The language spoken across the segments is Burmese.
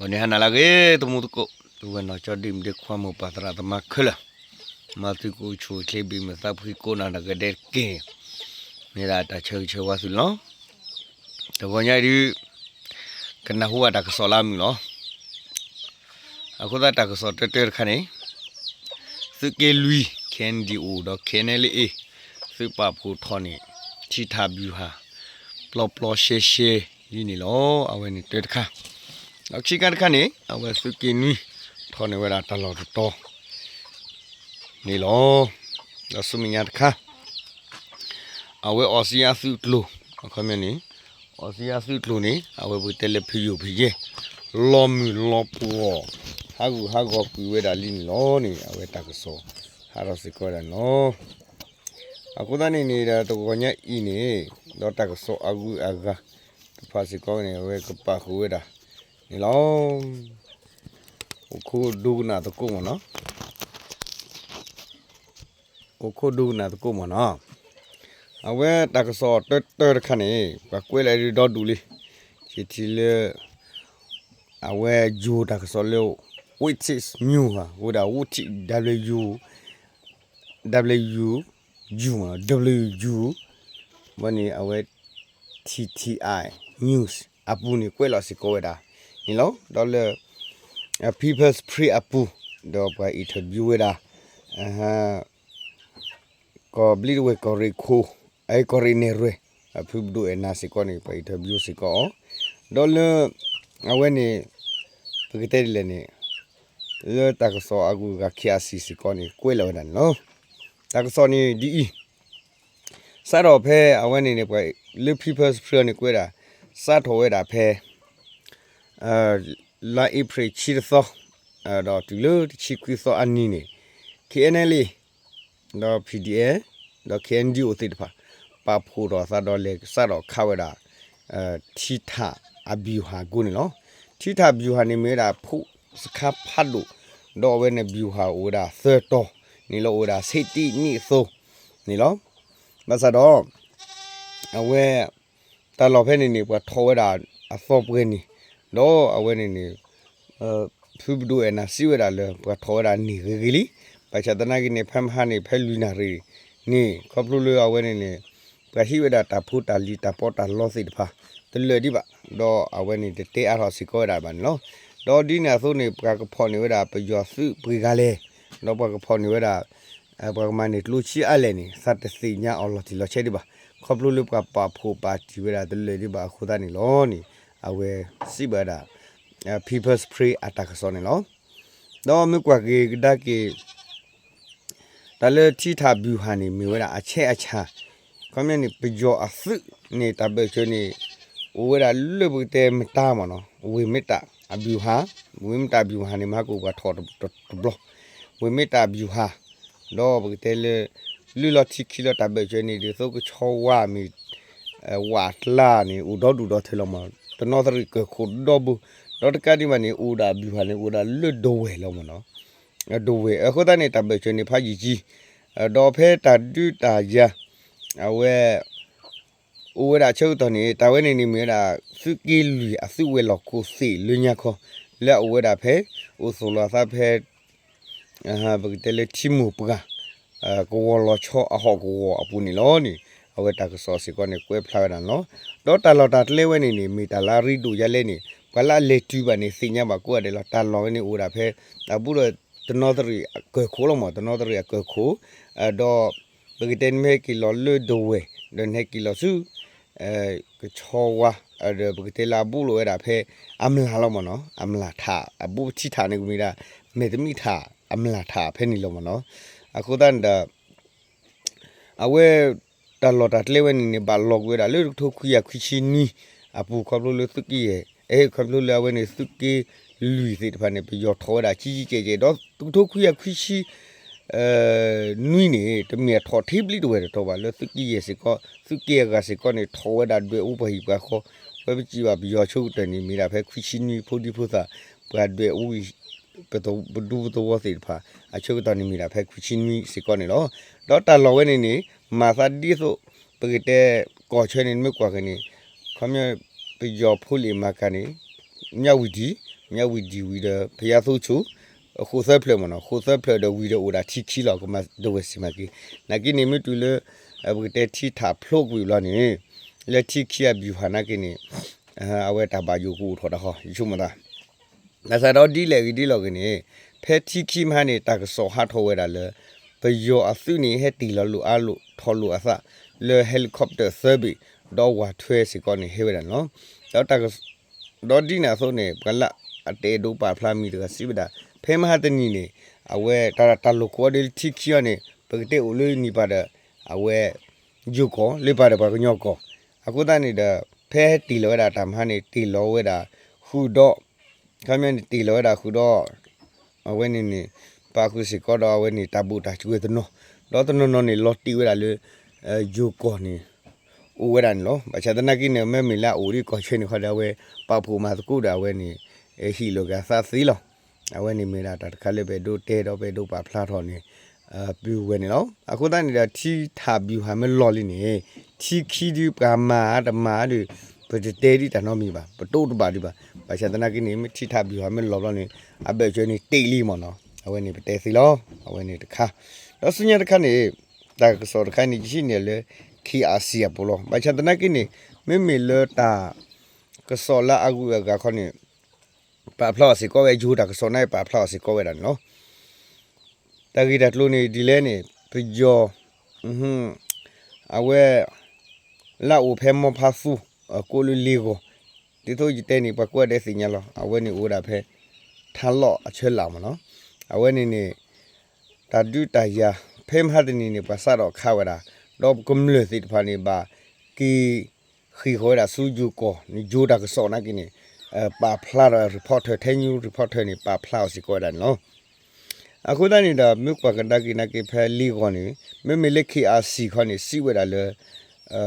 Oni hana lagi tumu tuko tuwe no chodi mde kwa mo patra tama khala. Mati ko chu chebi me sab ki ko na naga der ke. Nira ta chau chau wasu lo. Tawanya di kena huwa tak solam lo. Aku tak tak so teter khane. Suke lui ken di u do kenele e. Su pa phu thoni. Chi tha byu ha. Plo plo she she. Yini lo awani teter kha. လူကန်ဒီအိုတော့ကန်နယ်လေးစပပူထော်နေချီတာဘီဟာပလောပလောရှေရှေဒီနီလောအဝဲနေတဲတခါနောက်ချီကန်ခနဲ့အဝဲစကေနွီထော်နေဝဲတာတလော်တော်နီလောတော့စမညာတခါအဝဲအော်စီယာစုတလူအခမနေအော်စီယာစုတလူနေအဝဲဘူတယ်လဖီယိုဖီယေလောမီလောပူဟာကူဟာကောကွေဝဲတာလင်းလောနေအဝဲတကစောဟာရစကောရနော်အခုတန်းနေနေတာတော့ညအီနေတော့တကစောအကူအကဖာစီကောနေဝဲကပါခွေတာ နေလောအခုဒုနာတကုမနော်အခုဒုနာတကုမနော်အဝဲတကစောတတခနဲ့ကကွေးလိုက်တော့ဒူလေးချီတီလေအဝဲဂျူတကစောလို့ which is new ha with a what w w u ma w u mani awe t t i news apu ni kwela si ko da ni lo do le uh, people's pre apu do pa interview da ha ko bli we ko re ko ai ko re ne re apu do e na si ko ni pa interview si ko do le awe ni pagite le ni လေတကစောအကူကခ ्या စီစီကောနေကွေးလောနနော်တကစောနေဒီဤစတော့ဖဲအဝဲနေနေကွယ် live people's prayer နေကွေးတာစထော်ဝဲတာဖဲ အဲလာအပရိချီသောအဲတော့တူလို့ချီကွီသောအနီနေ KNL တော့ PDA တော့ KND ဥတိတဖာပါဖို့တော့စတော့လေစတော့ခဝဲတာအဲတီတာအဘီဟာကုနေနော်တီတာဘီဟာနေမဲတာဖို့စခါဖတ်လို့တော့ဝဲနေဘီဟာအိုဒါသတ်တော့နီလောအိုဒါစိတ်တိနိသောနီလောမဆတော့အဝဲတလော်ဖဲနေနေပွားထောဝဲတာအသောပွေးနေ တော့အဝဲနေနေအဲဖူဘဒိုအနာစီဝဲတာလေပွားထောဝဲတာနေဂီလီပချတနာကိနေဖမ်ဟာနေဖဲလူနာရီနေခေါပလူလအဝဲနေနေပရှိဝဲတာတဖူတာလီတပေါ်တာလောစိတဖာတလေဒီပါတော့အဝဲနေတေအားဟောစီကောတာပါနော်တော့ဒီနာဆိုနေပကဖော်နေဝတာပယောစုပကလေတော့ပကဖော်နေဝတာအပကမနေလူချီအလဲနေစတ်စီညာအော်လတီလချေဒီပါခေါပလူလူပကပါဖို့ပါတီဝတာတလေဒီပါခုဒနေလောနေ အဝဲစီပါတာ people's pray attack ဆိုနေလောတော့မြကွာကေဒကေတလေတီတာဘူဟာနေမြဝတာအချက်အချာခမနေပကြောအစုနေတဘချနေဝရလွဘတဲ့မတာမနော်ဝေမတာအဘျူဟာဝိမတာဘျူဟာနေမကိုကထော်ဘလဝိမတာဘျူဟာတော့ဘကတဲလေလူလတိခိလတဘကျွနေဒီသုကချောဝါမီဝါတလာနေဥတော်ဒူတော်ထဲလမ တနောသရိကခုတော့ဘူးတော့တကတိမနေဥဒါဘျူဟာနေဥဒါလွတ်တော့ဝဲလောမနော်ဒိုဝဲအခုတနေတဘကျွနေဖာကြီးကြီးတော့ဖဲတာတူတာရအဝဲဝဲတာချုပ်တော်နေတာဝဲနေနေမဲတာစုကီလူအစုဝဲလောက်ကိုစီလူညာခေါ်လက်ဝဲတာဖဲဥဆိုလာသဖဲအဟာဘကတလေချီမူပကအကိုဝလောချောအဟောကိုဝအပူနေလောနေ အဝဲတာကစောစီကောနေကွဲဖလာရနော်တော့တလော်တာတလဲဝဲနေနေမီတာလာရီတူရလဲနေဘလာလေတူပါနေစိညာပါကိုရတယ်လော်တာလော်နေဦးတာဖဲအပူတော့တနောတရီကွခိုးလို့မတနောတရီကွခိုးအတော့ဘကတန်မဲကီလော်လွဒိုဝဲဒန်ဟက်ကီလော်စုအဲကချောဝါအဲ့ဘကတေလာဘူးလို့အဲ့ဒါဖဲအမလာလို့မနော်အမလာထအဘူးချီထာနေကူမီတာမေတမိထအမလာထဖဲနေလို့မနော်အခုတန်ဒါအဝဲ တလော်တာတလေဝဲနေနေဘာလော့ဝဲတာလေထုခွီယခွီချီနီအပူခေါပလို့လို့သုကီရဲ့အဲခေါပလို့လာဝဲနေသုကီလူစီတဖာနေပြောထောတာကြီးကြီးကျယ်ကျယ်တော့ထုခွီယခွီချီအဲနွိနေတမီထော်ထိပလီတော့တော့ပါလို့သုကီရဲ့စကောသုကီရဲ့ကစကောနေထောဝဲတာတွေ့ဥပဟိပါခေါ်ဝဲပကြည့်ပါဘီယောချုပ်တန်နေမိတာဖဲခွီချီနီဖိုဒီဖိုသာပရတွေ့ဥပတော့ဘဒူတော့ဝစီဖာအချုပ်တန်နေမိတာဖဲခွီချီနီစကောနေလော တော့တလောဝဲနေနေမာသာဒီဆိုပကတဲ့ကောချဲနေမြကွာကနေခမပီယောဖိုလီမာကနေမြဝီဒီမြဝီဒီဝီဒဖျားသုချူခိုဆက်ဖလမနော်ခိုဆက်ဖလဒဝီဒအိုဒါတီခီလောကမဒဝစီမကီနာကီနေမတူလေအဘကတဲ့တီတာဖလုတ်ဝီလောနေလက်တီခီယဘီဟာနာကီနေအဝဲတာဘာယိုကူထော်တာဟောယူမတာနာစာတော့ဒီလေဒီလောကနေဖဲတီခီမဟနေတာကစောဟာထောဝဲတာလေ ဘယောအသုနေဟက်တီလောလူအလုထော်လူအစလေဟယ်လီကော်ပတာဆာဘီတော့ဝါထွဲစီကောနေဟဲဝဲတာနော်တော့တာကတော့ဒီနာဆိုနေကလအတေဒိုပါဖလာမီတကစီဗဒါဖဲမဟာတနီနေအဝဲတာတာလိုကိုဒယ်တီခီယနေပကတဲ့ဦးလေးနီပါတဲ့အဝဲဂျူကောလေပါတဲ့ပါကညောကောအခုတန်းနေတဲ့ဖဲတီလောတာတမဟာနေတီလောဝဲတာဟူတော့ခမင်းတီလောတာဟူတော့အဝဲနေနေ ပါကုစီကောတော့အဝဲနေတာဘူတာကျွေးတနောတော့တနောနောနေလော်တီဝဲတာလေအဲဂျူကောနေဦးဝဲတာနော်ဘာချဒနာကိနေမဲမီလာဦးရီကောချွေနေခါဒဝဲပပူမာတကူတာဝဲနေအဲဟီလိုကသာသီလောအဝဲနေမေလာတာတခါလေပဲတို့တဲတော့ပဲတို့ပါဖလားထော်နေအာပြူဝဲနေနော်အခုတန်းနေတာထီထာပြူဟာမဲလော်လီနေထီခီဒီပမာတမာဒီပဒတဲဒီတနော်မီပါပတိုးတပါဒီပါဘာချဒနာကိနေမထီထာပြူဟာမဲလော်လော်နေအဘဲကျွေးနေတိတ်လီမော်နော် အဝဲနေပတဲစီလောအဝဲနေတခါတော့စညာတခါနေတာကစောတခါနေရှိနေလေ khi asia polo ba cha tana kini me me le ta ka so la agu ga khoni pa phlo si ko we ju ta ka so nai pa phlo si ko we da no ta gi da tlo ni di le ni pi jo hm awe la u phe mo pha fu ko lu li go ti to ji te ni pa ko de si nya lo awe ni u da phe tha lo a che la mo no awe ni ni ta du ta ya phe ma de ni ni pa sa ro kha wa da တော့ကွန်မလစီတဖာနေပါကီခီခေါ်တာစူဂျူကိုနီဂျိုဒါကစောနာကိနေအပါဖလာရီပေါ်တာ10ယူရီပေါ်တာနေပါဖလာစီကိုဒါနော်အခုတည်းနေတာမြုပ်ပကဒါကိနကေဖဲလီခေါနေမေမေလက်ခီအာစီခေါနေစီဝဲတာလေအဲ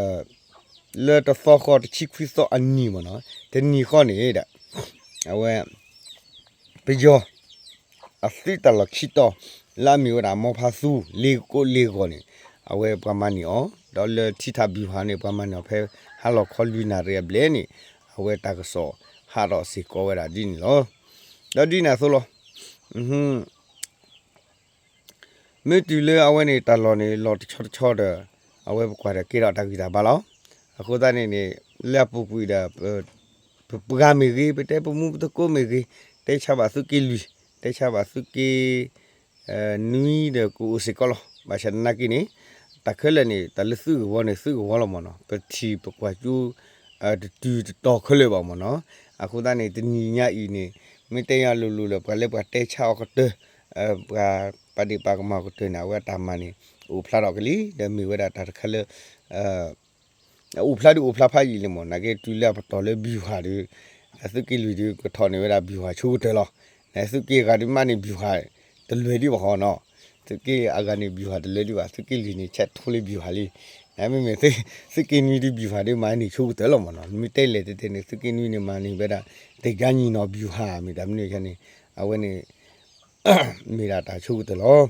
လေတဖောခေါ်ချီခွီစောအနီမနော်တနီခေါနေတာအဝဲပကြော အစီတလခိတောလာမီဝဒါမောဖာဆူလီကိုလီခေါနေအဝဲပမနီအောဒေါ်လာတီတာဘီဟာနေပမနီဖဲဟာလောခေါ်လူနာရဘလဲနီအဝဲတကဆောဟာတော့စီကောဝဲတာဒီနီလောဒေါ်ဒီနာဆိုလောอืมမေတူလေအဝဲနေတာလော်နေလော်တချောတချောတဲ့အဝဲကွာတဲ့ကေတော့တကီတာဘာလောအခုတနေ့နေလက်ပူပူတာပဂါမီကြီးပတဲ့ပမှုတကိုမီကြီးတေချပါစုကီလူ တေချပါစုကီအဲနွီတဲ့ကိုစကောလောဘာရှနာကီနေတခလနေတလစုဝနေစုဝလမနော်ပတိပကွာကျူအတူတော်ခလေပါမနော်အခုတနေ့တညီညဤနေမတေးရလူလူလပလက်ပတဲချောက်တဲ့အပတိပါကမကတဲ့နာဝတာမနီဥဖလာတော့ကလေးဒမီဝဒတာခလေအဥဖလာဒီဥဖလာဖာကြီးလေမနာကေတူလာတော်လေဘီဟာဒီအစကီလူဒီကထော်နေဝဒဘီဟာချိုးတယ်လို့ အစကီကဒီမနီဘီဟာတလွေဒီဘောနော်စကေအကနေဘီဟာတလေဒီပါစကေလီနေချက်ထိုးလေးဘီဟာလေးဒါပေမဲ့စကေနီဒီဘီဟာဒီမိုင်းနေချိုးတယ်လို့မနော်မိတဲလေတဲ့တဲ့စကေနီနေမနေပဲဒါတေကညီနော်ဘီဟာမိဒါမနေခနေအဝဲနေမိရာတာချိုးတယ်လို့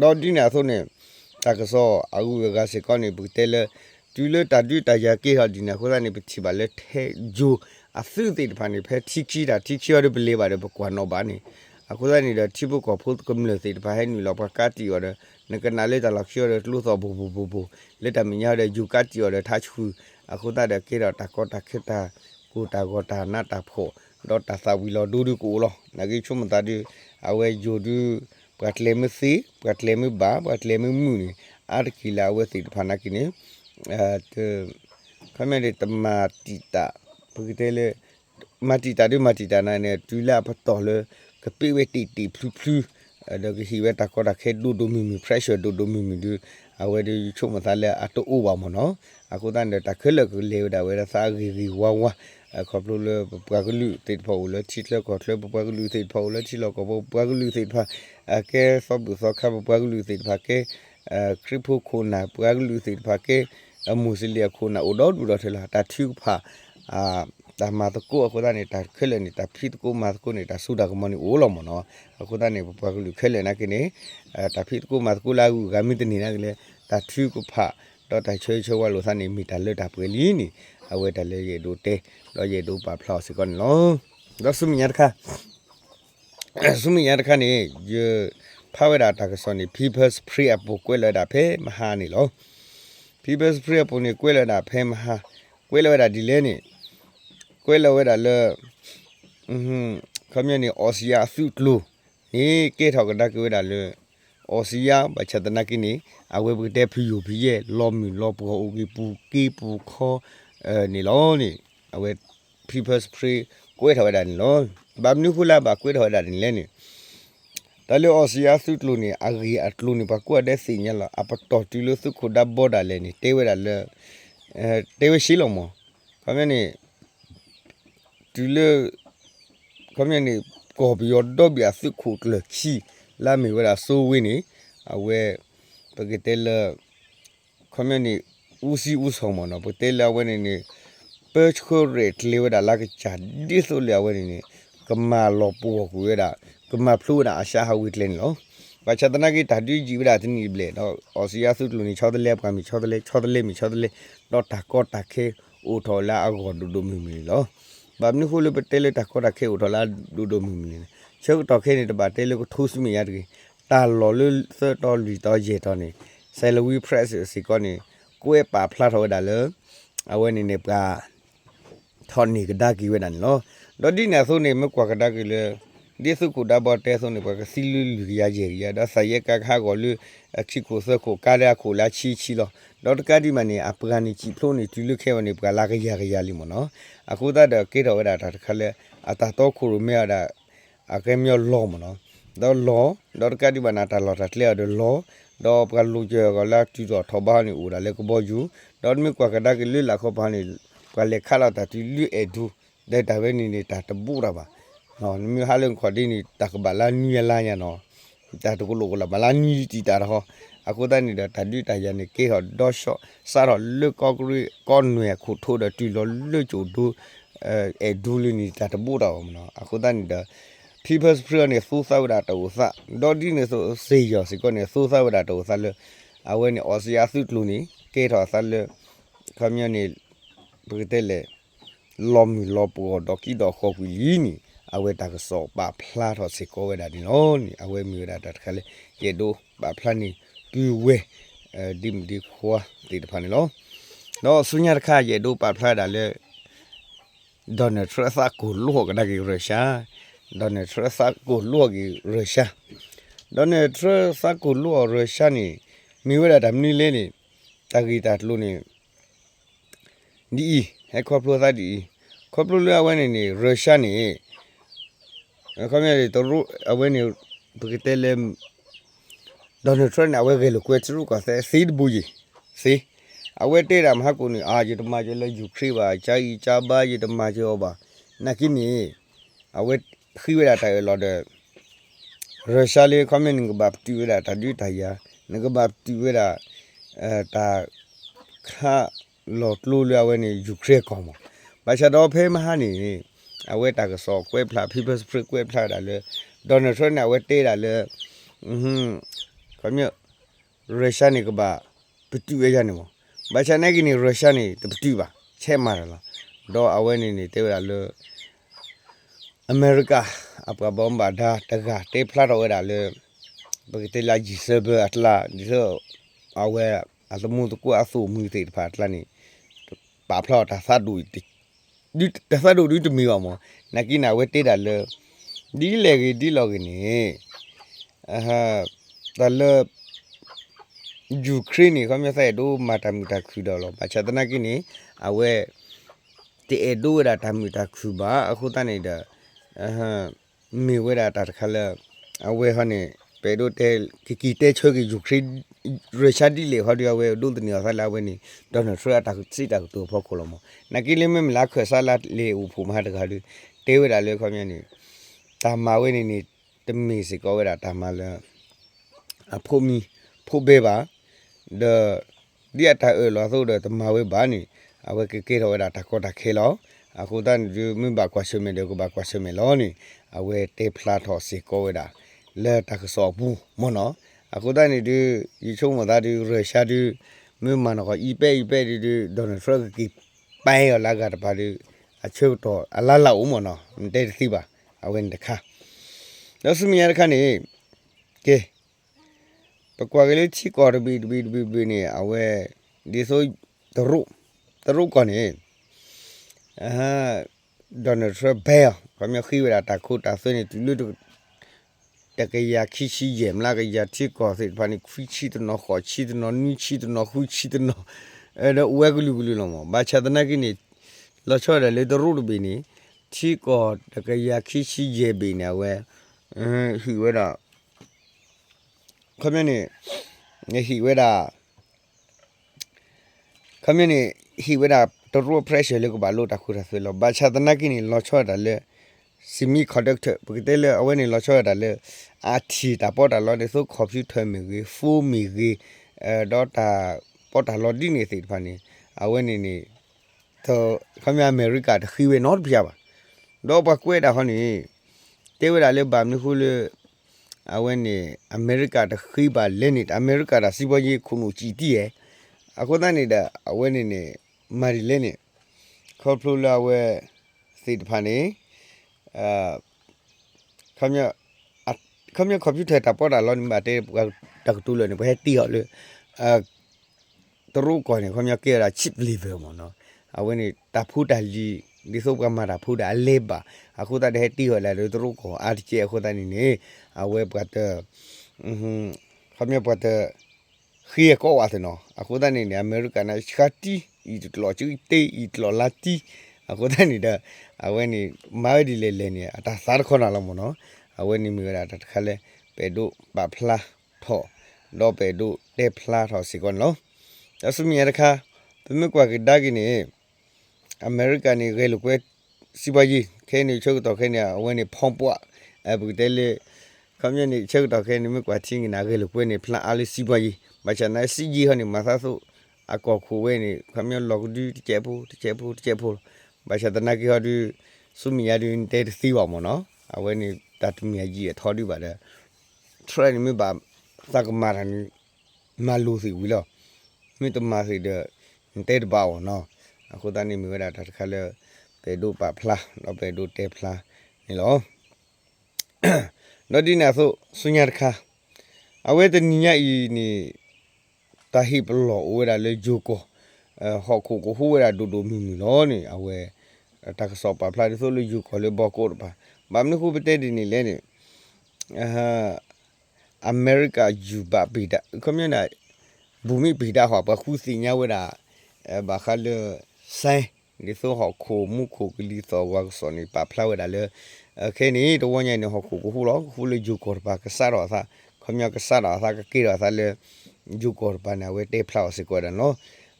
တော့ဒီနာဆိုနေတကစောအကူကစကောနေဘူးတဲလေတူလေတာတူတာရကေဟာဒီနာခိုးကနေပချီပါလေထဲဂျို အဖူတေတဖာနေဖဲတီချီတာတီချီရဘလေပါတယ်ဘကွာနော်ပါနေအခုလည်းနေတဲ့ချိပုကဖုတ်ကမလို့စိတပါဟဲနီလောက်ပါကတီရောနကနာလေတလောက်ချောရလူသောဘူဘူဘူဘူလက်တမညာတဲ့ယူကတီရောထားချူအခုတတဲ့ကေတော့တကောတခိတာကိုတာကောတာနာတာဖို့တော့တသဝီလောဒူဒူကိုလောနဂိချုံမတာဒီအဝဲဂျိုဒူပတ်လေမစီပတ်လေမဘာပတ်လေမမူနီအာကီလာဝဲစိတဖာနာကိနေအဲဖမဲတမတီတာ ပကတဲလေမတီတာဒီမတီတာနိုင်နေတူလာဖတော်လေကပိဝတိတီဖလူဖလူဒါကဟိဝတာကောတာခဲဒူဒူမီမီ pressure ဒူဒူမီမီဒူအဝဲဒီချုံမသားလဲအတူအိုပါမနော်အခုတန်တခလကလေဒါဝဲစာဂီဂီဝါဝါခေါပလိုလပကလူတိတ်ဖို့လချစ်လကောထလပကလူတိတ်ဖို့လချစ်လကောပကလူတိတ်ဖာအကဲဖဘသခပကလူတိတ်ဖာကဲခရစ်ဖို့ခုနာပကလူတိတ်ဖာကဲအမူစလီခုနာအိုဒေါဒူဒေါထလာတာထူဖာ အာဒါမာတကိုအခုဒါနေတာခဲလေနေတာဖိတကိုမာတကိုနေတာဆူဒါကမနီအိုလောမနော်အခုဒါနေပပကလူခဲလေနာကိနေအဲတာဖိတကိုမာတကိုလာကူဂမီတနေနာကလေတာထူကိုဖတော့တိုင်ချွေချွေဝါလို့စနေမီတာလက်တာပွေလီနီအဝဲတလေရေဒိုတဲတော့ရေဒိုပါဖလောက်စကောနော်ဒါဆုမရခါဆုမရခါနေရဖာဝဒါတာကစောနေ people's free app ကိုကွဲလာတာဖဲမဟာနေလော people's free app နေကွဲလာတာဖဲမဟာကွဲလာတာဒီလဲနေ ကွဲလာဝဲတာလဲอือဟွန်းခမရနေအော်စီယာသုတလူနေကေထောက်ကဒါကွဲတာလဲအော်စီယာဘချတနာကိနေအဝဲဘတဲ့ဖီယိုဖီရဲ့လောမီလောပူအိုကီပူကီပူခေါ်အဲနေလောနေအဝဲ people's free ကွဲထောက်တာနေလောဘာမနုခုလာဘာကွဲထောက်တာနေလဲနေဒါလေအော်စီယာစုတလူနေအဂီအတလူနေပါကွာတဲ့စင်ညလာအပတော်တီလို့စုခုဒါဘော်ဒါလဲနေတေဝဲဒါလဲအဲတေဝဲရှိလုံးမခမနေ ဒီလေခမနေကောဘီယောဒိုဘီအစုခုကလချီလာမီဝဲဒါဆိုဝင်းနေအဝဲပကတဲလခမနေဦးစီဦးဆောင်မနော်ပတဲလဝဲနေနေ perch core rate လေဝဲဒါလာကချာဒီဆိုလဝဲနေနေကမာလောပူကူဝဲဒါကမဖလူနာအရှာဟဝစ်လင်လောဘာချတနာကီတာတူဂျီဝရာတင်နီဘလေတော့အော်စီယာစုလူနီ6တလဲပကမီ6တလဲ6တလဲမီ6တလဲတော့တာကောတာခေအိုထော်လာအဂေါ်ဒူဒူမီမီလော ဘာမနခုလပတဲလေတာကောတာခေအိုထော်လာဒူဒူမီမီချုပ်တော့ခေနေတပါတဲလေကိုထိုးစမီရတကေတာလော်လူသတော်လီတော့ရေတော့နေဆယ်လဝီပရက်စီကောနေကိုယ်ပါဖလာထော်ဒါလေအဝဲနေနေပါထော်နီကဒါကီဝဲဒန်လောတော့ဒီနေဆိုနေမကွာကဒါကီလေ ဒီစုကိုဒါဘောတဲဆုံးနေပါကစီလူလူရရရဒါဆယက်ကခါကိုလူအခုကိုစကိုကာရကိုလာချီချီတော့တော့တကဒီမနေအပဂနီချီဖလို့နေတူလူခဲဝနေပကလာကရရရလီမနော်အခုဒါတော့ကေတော့ဒါတာခလဲအတာတော့ခုရမေရဒါအကဲမြောလောမနော်တော့လောတော့တကဒီမနာတာလောတာတလေတော့လောတော့ပကလူကြကလာတူတော့ထဘာနေဦးဒါလေကဘောယူတော့မြကွာကဒါကလေလာခောဘာနေကလေခလာတာ တူလူအဒူဒေတာဝဲနေနေတာတပူတာပါ no mi halen ko dini tak bala ni la nya no ta to lo la bala ni ti ta ho ako da ni da ta di ta ya ni ke ho do sho sa ro le ko gri ko nwe khu tho da ti lo le chu du e du li ni ta to bu da mo no ako da ni da people's prayer နဲ့စိုးစားဝတာတူစဒေါ်ဒီနဲ့ဆိုစေရစီကောနဲ့စိုးစားဝတာတူစလအဝဲနဲ့အော်စီယာစုတလူနေကေထော်ဆလခမယနေဘဂတဲလေလော်မီလော်ပူဒေါ်ကီဒေါ်ခေါပီလီနီ အဝဲတာကစောပါဖလာတော့စေကောဝဲတာဒီနော်နီအဝဲမြူတာတခါလေရေဒိုပါဖလာနီပြဝဲအဲဒီမဒီခွာဒီတဖာနီနော်တော့ဆုညာတခါရေဒိုပါဖလာတာလေဒေါ်နယ်ထရဆာကိုလောကဒါကီရရှာဒေါ်နယ်ထရဆာကိုလောကီရရှာဒေါ်နယ်ထရဆာကိုလောရရှာနီမြူတာဓမ္မနီလေးနီတဂီတာတလို့နီဒီဟဲခေါပလိုသာဒီခေါပလိုလွာဝဲနေနေရရှာနီ ခမရတို့အဝဲနေပကတဲလေဒေါ်နယ်ထရန့်အဝဲကလေးကွဲချရုကဆဲစီဒဘူကြီးစီအဝဲတဲတာမဟာကိုနေအာဂျီတမကျလဲယူခရီပါချာဤချာပါဂျီတမကျော်ပါနကိနီအဝဲခိဝဲတာတိုင်လော်တဲ့ရုရှားလေးခမင်းငဘပ်တူရတာဒီတယာငကဘပ်တူရတာအဲတာခါလော်လူလျဝဲနေယူခရီကောမဘာချတော့ဖဲမဟာနေ အဝဲတာကစောကွဲဖလာ people's free ကွဲဖလာတာလေဒေါ်နယ်ထရန့်နဲ့အဝဲတေးတာလေဟွန်းခမရရုရှားနေကပါပတူရရနေမဘာချာနေကင်းရုရှားနေတပတူပါချဲမာလားတော့အဝဲနေနေတေးတာလေအမေရိကအပဘုံဘာဒါတကတေးဖလာတော့ရတာလေဘယ်တေးလာဂျီဆဘအတလာဒီဆိုအဝဲအသမှုတကူအဆူမူတေးဖာတလာနေပါဖလာတာသတ်ဒူတိ ဒီတဖတ်တို့ဒီတမီပါမနကီနာဝဲတေးတာလေဒီလေကြီးဒီလောကနေအဟာဒါလေယူခရင်းနေခမဆိုင်ဒိုမာတမီတာခူတော်လောဘာချတနာကိနေအဝဲတေအဒိုရာတမီတာခူပါအခုတနေတာအဟာမေဝဲတာတခါလေအဝဲဟနေ ပေဒိုတဲကီကီတဲချွေကယူခရင်းရရှာဒီလေဟောဒီဝဲဒုတနီဆာလာဝဲနေဒေါ်နယ်ထရတာစီတာတူဖောက်ခလုံးမနကီလမမလာခွဆာလာလေဦးဖူမဟာတခါလူတေဝဲတာလေခေါမြနေတာမာဝဲနေနေတမီစီကောဝဲတာတာမာလအဖိုမီဖိုဘေပါဒဒီအတာအလောဆိုဒတမာဝဲဘာနေအဝဲကေကေရောတာတကောတာခေလောအခုတန်ဒီမဘကွာရှမေလေကိုဘကွာရှမေလောနေအဝဲတေဖလာထောစီကောဝဲတာ လဲတကစောဘူးမနော်အခုတန်းဒီဒီချုံမသားဒီရုရှားဒီမြို့မှာတော့ဤပဲဤပဲဒီဒေါ်နယ်ထရက်ကီပိုင်ရလာကတပါဒီအအချို့တော့အလားလောက်ဦးမနော်တဲ့သိပါအဝင်တခါတော့စမီရခါနေကဲပကွာကလေးချီကော်ဘီဘီဘီဘီနေအဝဲဒီဆိုတရုတရုကနေအာဒေါ်နယ်ထရဘယ်ကမြခိဝရတာခုတာဆွေးနေတူလူ တူတကယ်ရခိရှိရမလားကရချီကော်စစ်ဖာနေခွီချီတနော်ခေါ်ချီတနော်နီချီတနော်ခွီချီတနော်အဲ့တော့ဝဲကလူကလူလောမဘာချဒနာကိနေလောချော်တယ်လေတရုဘီနေချီကော်တကယ်ရခိရှိရဘီနေဝဲအင်းဟီဝဲတာခမနေနေဟီဝဲတာခမနေဟီဝဲတာတရု pressure လေကဘာလို့တခုရဆွေလောဘာချဒနာကိနေလောချော်တယ်လေ semi conductor ပကတဲ့လေအဝဲနေလောချောရတာလေအာတီတာပေါ်တာလောနေဆိုခေါ်ဖြူထွဲမီကြီးဖူမီကြီးအဲဒေါ်တာပေါ်တာလောဒီနေစိတ်ဖာနေအဝဲနေနေတော့ခမအမေရိကတခီဝဲနော်ပြပါတော့ပကွဲတာဟောနေတေဝရလေဘာမခုလေအဝဲနေအမေရိကတခီပါလဲနေအမေရိကတာစီပွားရေးခုနကြည်တည်ရဲ့အခုတန်းနေတဲ့အဝဲနေနေမာရီလဲနေခေါ်ဖလိုလာဝဲစိတ်ဖာနေ uh ခမရခမရကွန်ပျူတာတာပေါ်တာလောနေမတဲ့တကတူလနေဘယ်တီဟောလေအဲတရုကောနေခမရကေရာ chip level မနော်အဝနေတဖူတာလီဒီစုပ်ကမတာဖူတာလေပါအခုတတဲ့တီဟောလာလေတရုကောအာတီချေအခုတနေနေအဝဲပတ်အင်းခမရပတ်ခီကောဝါစနော်အခုတနေနေအမေရိကန်နာချာတီဤတလောချီတေဤတလောလာတီ အခုတနေတဲ့အဝဲနေမာဝဒီလေလေနေအတာစားခေါနာလောမနော်အဝဲနေမီရတာတခါလဲပေဒုပဖလာထောလောပေဒုတေဖလာထောစီကွန်လောအစမီရခါပမကွာကဒါကိနေအမေရိကန်နေဂဲလူကွဲစီပါကြီးခဲနေချုပ်တော့ခဲနေအဝဲနေဖောင်းပွားအဘူတဲလေခမရနေချုပ်တော့ခဲနေမကွာချင်းနာဂဲလူကွဲနေဖလာအားလေးစီပါကြီးမချနာစီကြီးဟနေမဆာဆုအကောခုဝဲနေခမရလောကဒီတကျဖို့တကျဖို့တကျဖို့ ဘာချတနာကီဟာဒီစုမီယာဒီတဲစီပါမနော်အဝဲနေတတ်မီယာကြီးထော်ဒီပါတယ် try နေမပါသကမာရနီမလူစီဝီလောမိတမစီတဲ့တဲတပါဝနော်အခုတန်းနေမိဝဒတခါလဲပေဒုပဖလာတော့ပေဒုတဲဖလာနေလောနော်ဒီနာဆိုဆုညာတခါအဝဲတနိညာဤနေတဟိပလောဝဲရလေဂျိုကိုအဟောက်ခုကိုဟိုဝဲရဒူဒူမီမီနော်နေအဝဲ တကစောပါဖလာဒီဆိုလေယူခေါ်လေဘောကိုပါဘာမနခုပတဲ့ဒီနေလဲနေအာအမေရိကယူဘာဘီဒါကွန်မြူနာဘူမီဘီဒါဟောပခုစီညာဝဲတာအဲဘာခါလေဆိုင်ဒီဆိုဟောခိုမှုခိုကလီသောဝါဆိုနေပါဖလာဝဲတာလေခဲနေတော့ဝညနေဟောခိုကိုဟူလောဟူလေယူကောပါကစားတော့သာခွန်မြကစားတော့သာကကေတော့သာလေယူကောပါနာဝဲတေဖလာစကောတယ်နော်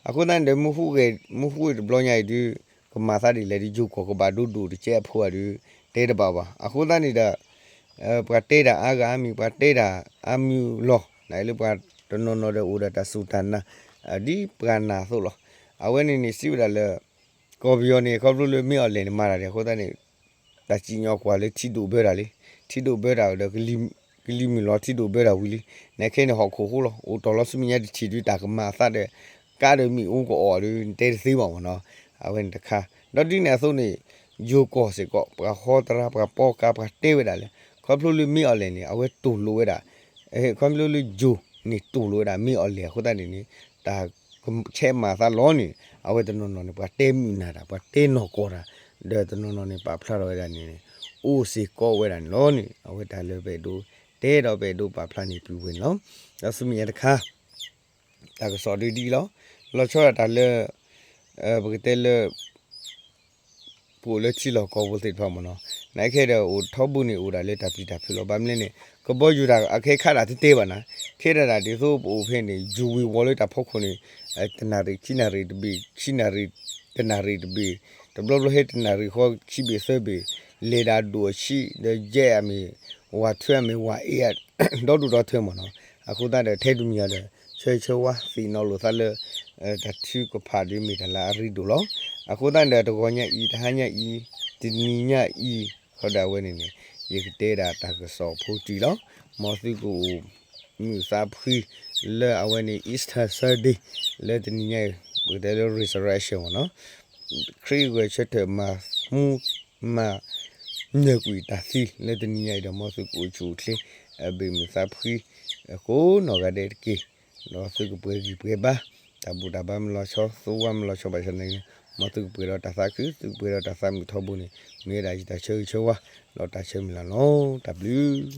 အခုတန်းဒမဟုကေမဟုဘလောညိုင်ဒီက မာသာဒီလေဒီယူကောကဘာဒူဒူတကျက်ဖို့ရတေတပါပါအခုတန်းနေတာအဲပတေတာအာဂါမီပတေတာအမြူလောနိုင်လေပတနောနောတဲ့ဦးတာစူတန်နာအဒီပကနာဆိုလောအဝဲနေနေစီဝလာလေကော်ဘီယိုနေကော်ဘလူလေမီအော်လေမာရတယ်ခိုးတဲ့နေတချီညောကွာလေတီတူဘဲတာလေတီတူဘဲတာတော့ဂလီဂလီမီလောတီတူဘဲတာဝီလီနေခဲနေဟောက်ခိုခိုးလောအိုတော်လောစမီညာဒီချီတူတာကမာသတဲ့ကားရမီဦးကိုအော်လူတဲသေးပါမနော် အဝဲတခါတော့ဒီနေဆိုနေယိုကောစေကောပဟောတရာပပေါကာပတေဝဒါလေခွန်ဖလူလီမီအော်လေနေအဝဲတူလိုဝဲတာအဲခွန်ဖလူလီဂျိုနေတူလိုတာမီအော်လေခိုးတဲ့နေဒါချဲမှာသာလောနေအဝဲတနော်နော်နေပါတဲမီနာတာပါတဲနော်ကောတာတဲ့တနော်နော်နေပါဖလာတော့ရနေနေအိုစီကောဝဲတာလောနေအဝဲတာလေပဲတို့တဲတော့ပဲတို့ပါဖလာနေပြဝင်နော်ဒါစမီရတခါဒါကစော်ဒီဒီလောလောချောတာလေ အဲဘကတဲလေပူလေချီလောကောဝတိဖမနော်နိုင်ခဲ့တဲ့ဟိုထောက်ပုနေဦးတာလေတပီတာဖြစ်လို့ဗာမင်းနေကဘောယူတာအခဲခတာတေးပါနာခဲရတာဒီဆိုပူဖင်းနေဂျူဝီဝေါ်လိုက်တာဖောက်ခွနေအဲတနာရီချိနာရီတဘီချိနာရီတနာရီတဘီတဘလဘလဟက်တနာရီခေါ်ချိဘီဆဘီလေဒါဒူရှိတဲ့ကြဲအမီဝါထွဲမီဝါအေးတော့တူတော့ထွဲမနော်အခုတတဲ့ထဲတူမီရတယ်ချေချေဝါစီနော်လို့သလဲ အဲတတိကဖာဒီမီတလာရီဒူလောအခုတတဲ့တကောညဤတဟညဤဒီနီညဤခေါ်တာဝဲနေနေရေကတဲတာတာကစောဖူတီလောမောစီကိုမြူစာဖီလဲအဝဲနေ Easter Sunday လဲတနီညဘယ်တယ် resurrection နော်ခရီးကိုချက်တယ်မှာ mu ma ne ku ta si le de ni ai da mo su ku chu tle a be mi sa pri ko no ga de ki no su ku pwe ki pwe ba ta bu da ba mi lo cho su wa mi lo cho ba chen ne mo tu pwe ro ta sa ku tu pwe ro ta sa mi tho bu ni me da ji ta cheu cheu wa lo ta cheu mi la no w